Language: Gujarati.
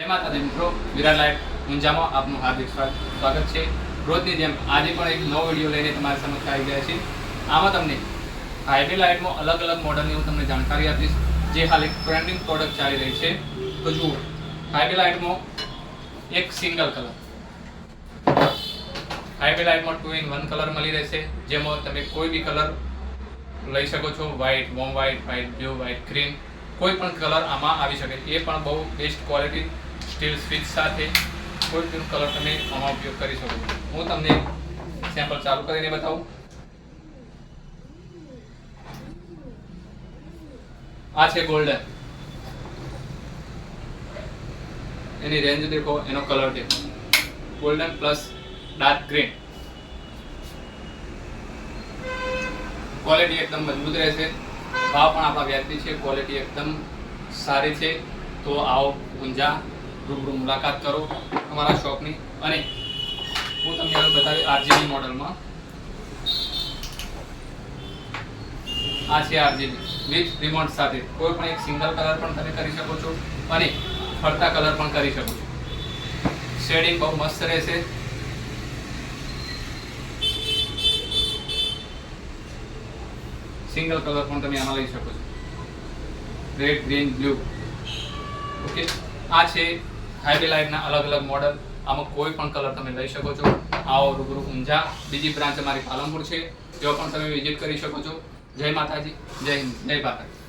મિત્રો, વિરાટ લાઈફ ઊંઝામાં આપનું હાર્દિક સ્વા- સ્વાગત છે. રોજની જેમ આજે પણ એક નવો વીડિયો લઈને તમારી સમક્ષ આવી ગયા છે આમાં તમને હાઈવે લાઇટમાં અલગ અલગ મોડલની હું તમને જાણકારી આપીશ, જે હાલ એક ટ્રેન્ડિંગ પ્રોડક્ટ ચાલી રહી છે. તો જુઓ, હાઈવે લાઇટમાં એક સિંગલ કલર હાઈવે લાઇટમાં ટુ ઇન વન કલર મળી રહેશે, જેમાં તમે કોઈ બી કલર લઈ શકો છો white warm white white blue white green કોઈ પણ કલર આમાં આવી શકે. એ પણ બહુ બેસ્ટ ક્વોલિટી સ્ટીલ સ્વિચ સાથે કોઈ પણ કલર તમે આમાં ઉપયોગ કરી શકો હું તમને સેમ્પલ ચાલુ કરીને બતાવું. આ છે ગોલ્ડન એની રેન્જ દેખો, એનો કલર દેખો. Golden plus dark green quality એકદમ મજબૂત રહેશે. ભાવ પણ આપણા વ્યાજબી છે ક્વોલિટી એકદમ સારી છે. તો આવો ઊંઝા રૂબરૂ મુલાકાત કરો અમારા શોપની. અને હું તમને હવે બતાવી આરજીબી મોડલમાં. આ છે આરજીબી, વિથ રિમોટ સાથે. કોઈ પણ એક સિંગલ કલર પણ તમે કરી શકો છો અને ફરતા કલર પણ કરી શકો છો. શેડિંગ બહુ મસ્ત રહેશે. સિંગલ કલર પણ તમે આમાં લઈ શકો છો. Red, green, blue. ઓકે? આ છે હાઈવે લાઇટના અલગ અલગ મોડલ આમાં કોઈ પણ કલર તમે લઈ શકો છો. આવો રૂબરૂ ઊંઝા. બીજી બ્રાન્ચ અમારી પાલનપુર છે. જો પણ તમે વિઝિટ કરી શકો છો. જય માતાજી. જય હિન્દ. જય ભારત.